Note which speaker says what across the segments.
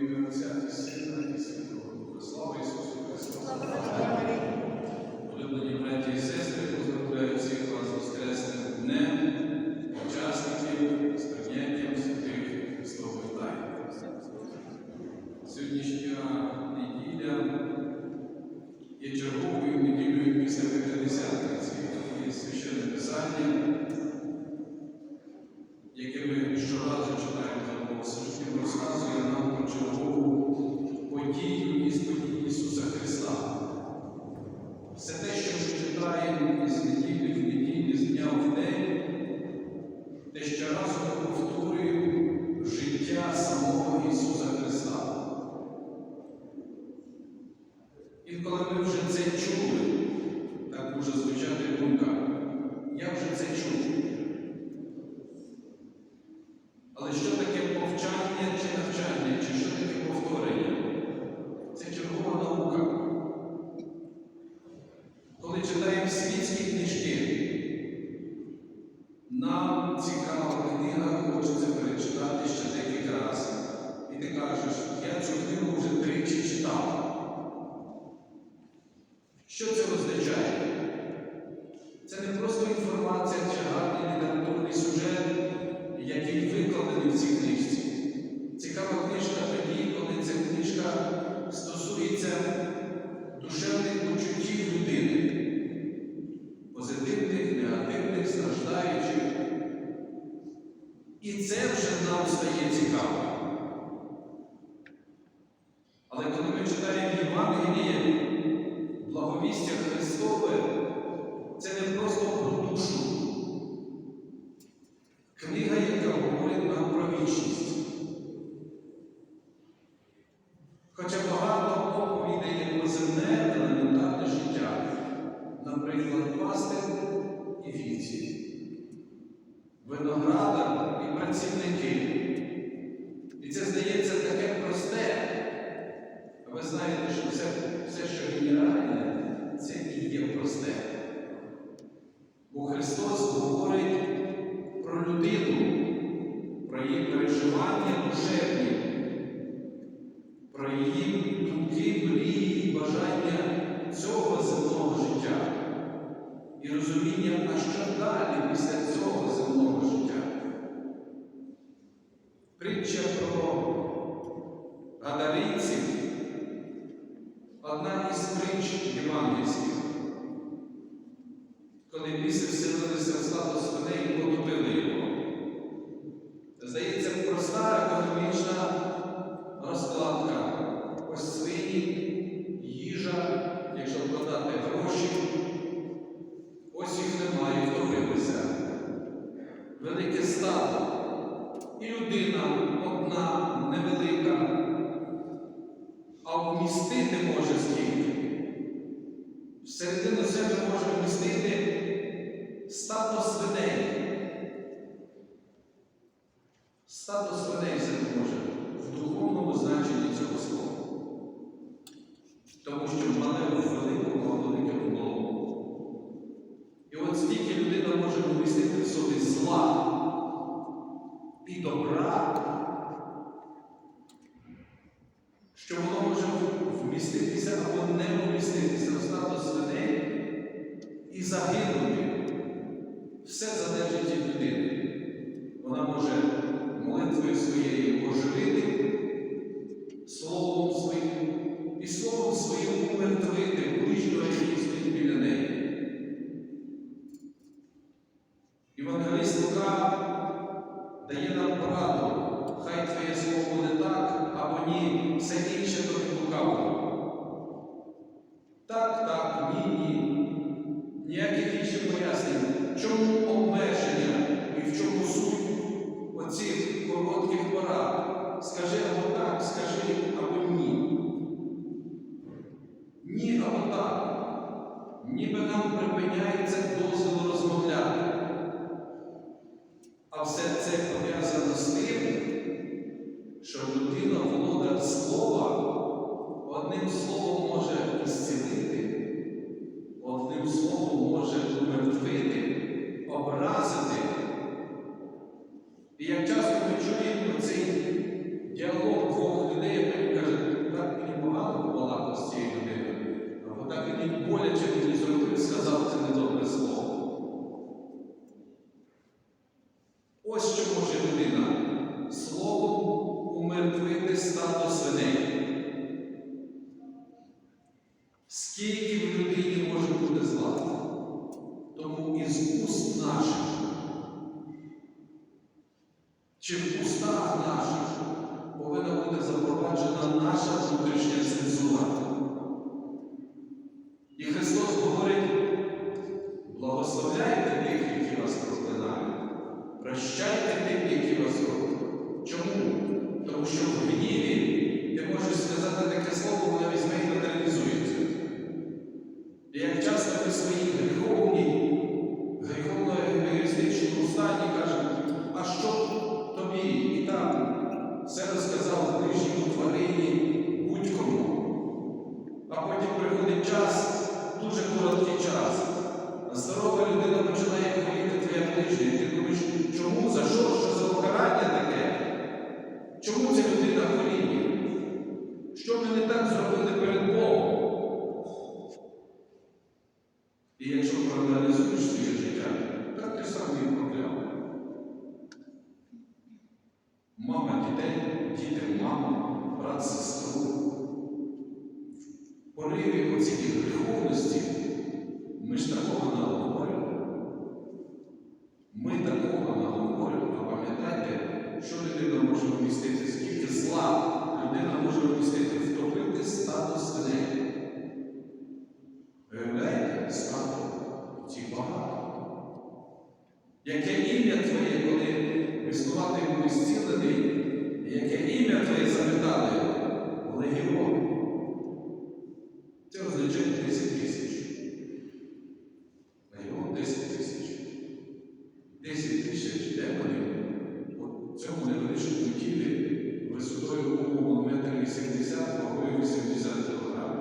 Speaker 1: ім'я Отця і Сина і Святого Духа. Слава Ісусу Христу! Улюблені браті і сестри, поздравляю всіх вас Воскресним днем, учасників з прийняттям святих Христових тайн. Сьогоднішня неділя є черговою неділею після П'ятдесятниці. Є священне писання, вже це чули, так може звучати думка. Я вже це чув. І це вже нам стає цікаво. Але коли ми читаємо Євангеліє, благовістя Христове, це не просто про душу. Книга, яка говорить нам про вічність. Хоча багато оповідей є про земне елементарне життя, наприклад, пастир і вівці, виноградар і працівники. І це здається таке просте. А ви знаєте, що все, все що генеральне, це і є просте. Бо Христос говорить про людину, про її переживання душевні, про її думки, мрії і бажання цього земного життя. І розуміння, а Всередину себе може вмістити стадо свиней. Стадо свиней себе може в духовному значенні цього слова. Тому що мале в великому, а велике в. І от стільки людина може вмістити в собі зла і добра, що воно вміститися або не вміститися в стадо свиней і загинути. Все залежить від людини. Вона може молитвою своєю оживити, словом своїм і словом своїм умертвити ближнього, який стоїть біля неї. Євангеліст Лука дає нам пораду, хай твоє слово не так, або ні, все інше то від коротких порад. Скажи або так, скажи або ні. Ні або так. Ніби нам припиняється дозвіл розмовляти. А все це пов'язано з тим, що людина володар слова одним словом може ісцілити, одним словом може умертвити, образити. І як часто ми чуємо цей діалог двох людей, а потім каже, так мені погано побалакав з цією людиною, або так мені боляче мені зробив, сказав це недобре слово. Ось що може людина словом умертвити стадо свиней. Скільки в людині може бути зла? Тому із уст наших, чи в устах наших повинна бути запроваджена наша внутрішня цензура. І Христос говорить, благословляйте тих, які вас проклинають, прощайте тим, які вас роблять. Чому? Тому що в гніві ти можеш сказати таке слово, воно візьме і матеріалізується. І як часто ми в своїй гріховній, гріховно-егоїстичному стані кажемо, а що тобі і там все розказав ближньому тварині будь-кому. А потім приходить час, дуже короткий час. а Здорова людина починає хворіти твоя ближня. І ти думаєш, чому, за що, що за покарання таке? Чому ця людина хворіє? Що ми не так зробили перед Богом? І якщо проаналізуєш своє життя, так ти сам і проблема. Мама діти маму, брат сестру. Пориві оцієї гріховності ми ж такого наговоримо. Ми такого наговоримо, а пам'ятайте, що людина може вмістити, скільки зла людина може вмістити, втопити стадо свиней. Виявляєте, стадо ці багато. Яке ім'я Твоє, коли існувати був зцілений, Запитали? Легіон. Це означає 10 тисяч. Легіон 10 тисяч. 10 тисяч демонів у цьому невеличкому тілі висотою умовно метр 80, вагою 80 кг.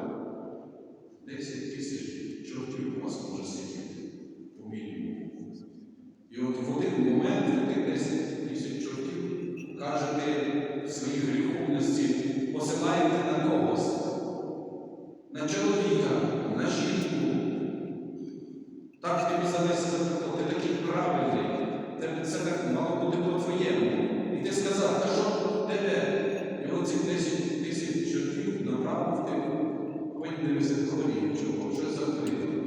Speaker 1: 10 тисяч чортів у вас може сидіти по мінімуму. І от в один момент ви тих 10 тисяч чортів в своїй гріховності, посилаєте на когось, на чоловіка, на жінку. Так тобі запитав, ти такий правильний, це так мало бути по-твоєму. І ти сказав, та що тебе? І оці 10 тисяч чортів направив тебе. Потім дивишся, хворіє, чого? Що за хворіє?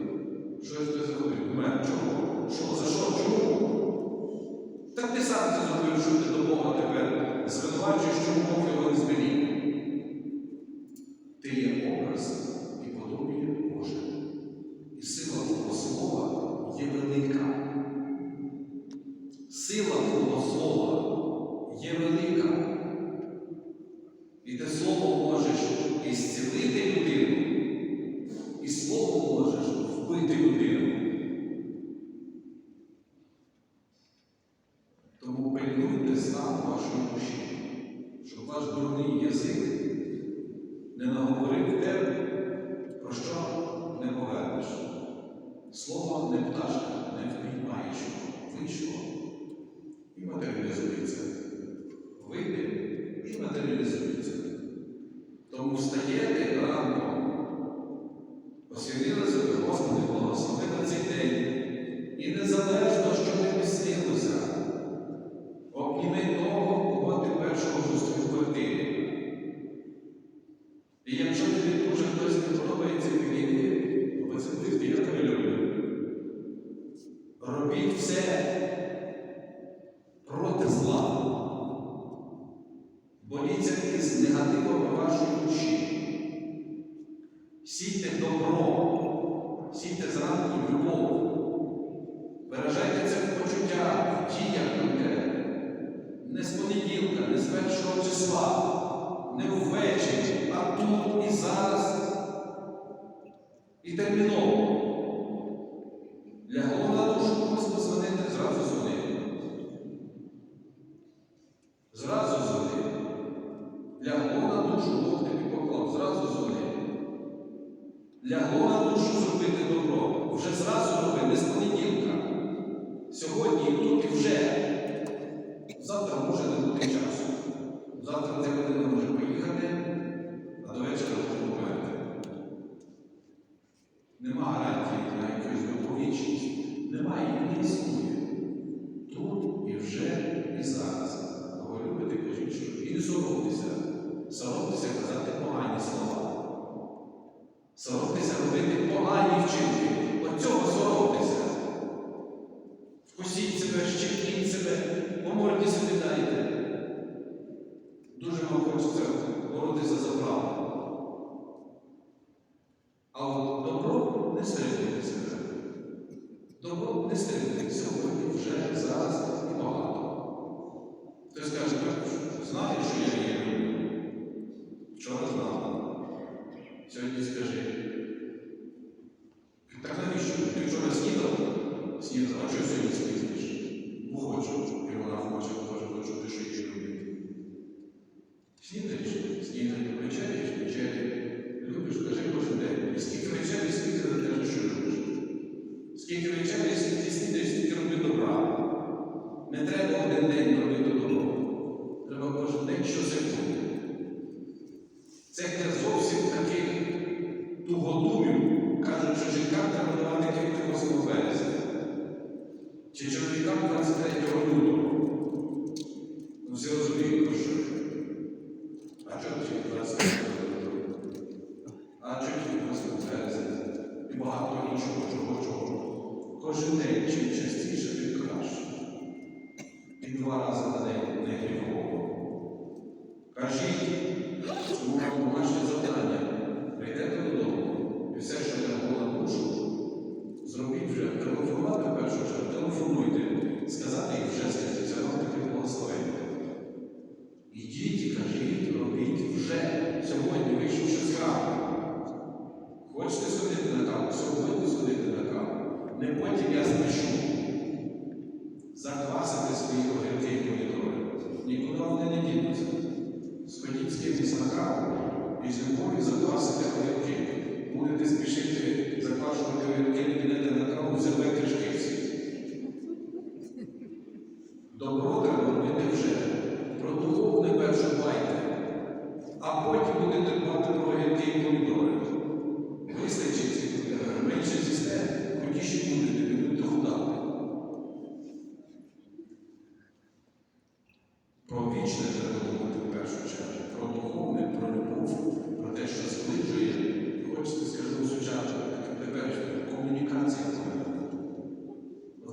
Speaker 1: Що це за хворіє? Мер, чого? Що, за що? Чому? Так ти сам це зробив, що ти до Бога тепер звинувачуєш, чому Бог його не зберіг. Ти є образ і подобіє Боже. І сила Твого слова є велика. Сила Твого слова є велика. І ти словом можеш і зцілити людину, і словом можеш вбити людину. Тому пильнуйте стан вашої душі, щоб ваш дурний язик не наговорив те, про що не повернеш. Слово не пташка, не впіймаєш, вийшло і матеріалізується. Вийде і матеріалізується. Тому встаєте ранком, освятили Господи, благослови на цей день. І незалежно, що тобі снилося, обніми того, кого ти першого зустрів в. І якщо тобі дуже хтось не подобається підійти, то поцілуйте, я тебе люблю. Робіть все проти зла. Боріться із негативом вашої душі. Сійте добро, сійте зранку любов. Виражайте це в почуття, в діях конкретно. Не з понеділка, не з першого числа, не ввечері, а тут і зараз. І терміново. Лягло на душу комусь позвонити, зразу дзвонити. Зразу дзвонити. Лягло на душу, Бог тобі поклав, зразу дзвонити. Лягло на душу зробити добро. Вже зразу роби, не з понеділка. Сьогодні Святого День щосекунди. Це для зовсім таких тугодумів кажуть, що жінкам треба давати квіти 8 березня. Чи чоловікам 23 лютого. Ну, всі розуміють, про що. А чого тільки 23 лютого? А чого тільки 8 березня? І багато іншого, чого, чого. Кожен день чим частіше, тим краще. І два рази на день не гріхово. Кажіть, вам домашнє завдання. Прийдете додому і все, що я на душу, зробіть вже, телефонувати в першу чергу, телефонуйте, сказати їм вже це таке благословення. Ідіть кажіть, робіть вже сьогодні, вийшовши з храму. Хочете сходити на каву? Сьогодні сходити на каву. Не потім я спішу.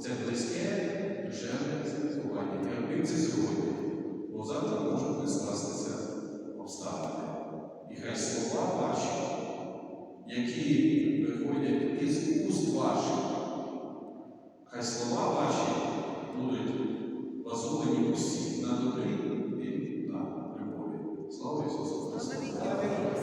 Speaker 1: Це близьке душевне спілкування. Якби це сьогодні, бо завтра можуть не скластися обставини. І хай слова ваші, які виходять із уст ваших, хай слова ваші будуть базовані усі на добрі і на любові. Слава Ісусу Христу!